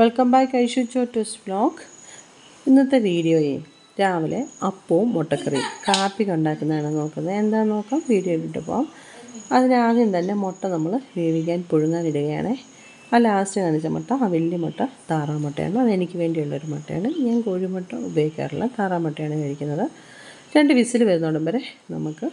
Welcome back Aishu ടൂസ് blog ഇന്നത്തെ വീഡിയോയെ രാവിലെ അപ്പവും മുട്ടക്കറിയും കാപ്പി ഉണ്ടാക്കുന്നതാണ് നോക്കുന്നത്. എന്താ നോക്കാം? വീഡിയോ ഇട്ടിട്ട് പോകാം അതിനാദ്യം തന്നെ മുട്ട നമ്മൾ വേവിക്കാൻ പുഴുങ്ങാൻ ഇടുകയാണ്. ആ ലാസ്റ്റ് കാണിച്ച മുട്ട ആ വലിയ മുട്ട താറാമുട്ടയാണ് അത് എനിക്ക് വേണ്ടിയുള്ളൊരു മുട്ടയാണ്. ഞാൻ കോഴിമുട്ട ഉപയോഗിക്കാറില്ല. താറാമുട്ടയാണ് കഴിക്കുന്നത്. രണ്ട് വിസിൽ വരുന്നോടും വരെ നമുക്ക്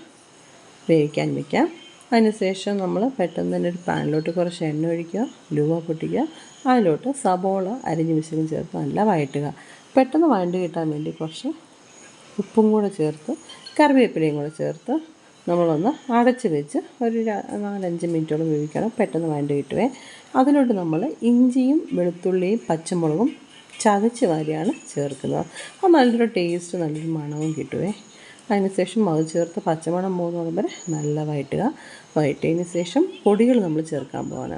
വേവിക്കാൻ വെക്കാം. അതിനുശേഷം നമ്മൾ പെട്ടെന്ന് തന്നെ ഒരു പാനിലോട്ട് കുറച്ച് എണ്ണ ഒഴിക്കുക ലുവ പൊട്ടിക്കുക അതിലോട്ട് സബോള അരിഞ്ഞ് മിശ്രം ചേർത്ത് നല്ല വഴറ്റുക. പെട്ടെന്ന് വഴണ്ട് കിട്ടാൻ വേണ്ടി കുറച്ച് ഉപ്പും കൂടെ ചേർത്ത് കറിവേപ്പിലയും കൂടെ ചേർത്ത് നമ്മളൊന്ന് അടച്ച് വെച്ച് ഒരു നാലഞ്ച് മിനിറ്റോളം വേവിക്കണം പെട്ടെന്ന് വഴണ്ട് കിട്ടുവേ. അതിലോട്ട് നമ്മൾ ഇഞ്ചിയും വെളുത്തുള്ളിയും പച്ചമുളകും ചതച്ച് വാരിയാണ് ചേർക്കുന്നത്. അപ്പോൾ നല്ലൊരു ടേസ്റ്റ് നല്ലൊരു മണവും കിട്ടുവേ. അതിനുശേഷം അത് ചേർത്ത് പച്ചമണം പോകുന്ന വരെ നല്ല വഴറ്റുക വഴറ്റിയതിന് ശേഷം പൊടികൾ നമ്മൾ ചേർക്കാൻ പോവാണ്.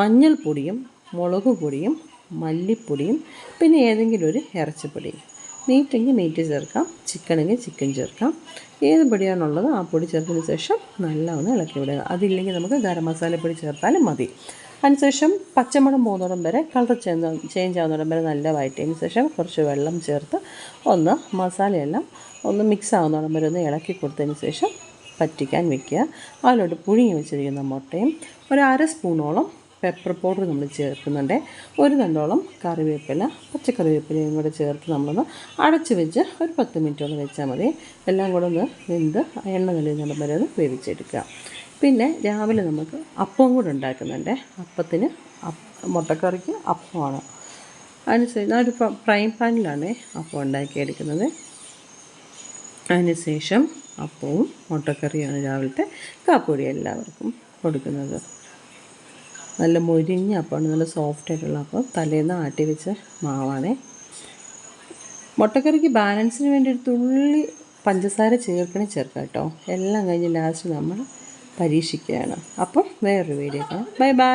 മഞ്ഞൾപ്പൊടിയും മുളക് പൊടിയും മല്ലിപ്പൊടിയും പിന്നെ ഏതെങ്കിലും ഒരു ഇറച്ചിപ്പൊടി മീറ്റെങ്കിൽ മീറ്റ് ചേർക്കാം ചിക്കനെങ്കിൽ ചിക്കൻ ചേർക്കാം. ഏത് പൊടിയാണുള്ളത് ആ പൊടി ചേർത്തതിന് ശേഷം നല്ലവണ്ണം ഇളക്കി വിടുക. അതില്ലെങ്കിൽ നമുക്ക് ഗരം മസാലപ്പൊടി ചേർത്താലും മതി. അതിനുശേഷം പച്ചമുളം പോകുന്നിടം വരെ കളർ ചേഞ്ച് ചേഞ്ച് ആവുന്നിടം വരെ നല്ല വഴറ്റിയതിന് ശേഷം കുറച്ച് വെള്ളം ചേർത്ത് ഒന്ന് മസാലയെല്ലാം ഒന്ന് മിക്സ് ആവുന്നിടം വരെ ഒന്ന് ഇളക്കി കൊടുത്തതിന് ശേഷം പറ്റിക്കാൻ വെക്കുക. അതിലോട്ട് പുഴുങ്ങി വെച്ചിരിക്കുന്ന മുട്ടയും ഒരു അര സ്പൂണോളം പെപ്പർ പൗഡർ നമ്മൾ ചേർക്കുന്നുണ്ട്. ഒരു രണ്ടോളം കറിവേപ്പില പച്ചക്കറിവേപ്പിലയും കൂടെ ചേർത്ത് നമ്മളൊന്ന് അടച്ച് വെച്ച് ഒരു പത്ത് മിനിറ്റോളം വെച്ചാൽ മതി. എല്ലാം കൂടെ ഒന്ന് വെന്ത് എണ്ണ തെളിയുന്നിടം വരെ ഒന്ന് വേവിച്ചെടുക്കുക. പിന്നെ രാവിലെ നമുക്ക് അപ്പവും കൂടെ ഉണ്ടാക്കുന്നുണ്ട്. അപ്പത്തിന് മുട്ടക്കറിക്ക് അപ്പമാണ്. അതിനുശേഷം ഒരു ഫ്രൈ പാനിലാണ് അപ്പം ഉണ്ടാക്കിയെടുക്കുന്നത്. അതിനുശേഷം അപ്പവും മുട്ടക്കറിയാണ് രാവിലത്തെ കാപ്പൊടി എല്ലാവർക്കും കൊടുക്കുന്നത്. നല്ല മൊരിഞ്ഞ അപ്പമാണ് നല്ല സോഫ്റ്റ് ആയിട്ടുള്ള അപ്പം. തലേന്ന് ആട്ടി വെച്ച മാവാണ്. മുട്ടക്കറിക്ക് ബാലൻസിന് വേണ്ടി ഒരു തുള്ളി പഞ്ചസാര ചേർക്കണേ ചേർക്കാം കേട്ടോ. എല്ലാം കഴിഞ്ഞ് ലാസ്റ്റ് നമ്മൾ പരീക്ഷിക്കുകയാണ്. അപ്പം വേറൊരു വീഡിയോ കാണാം. Bye bye.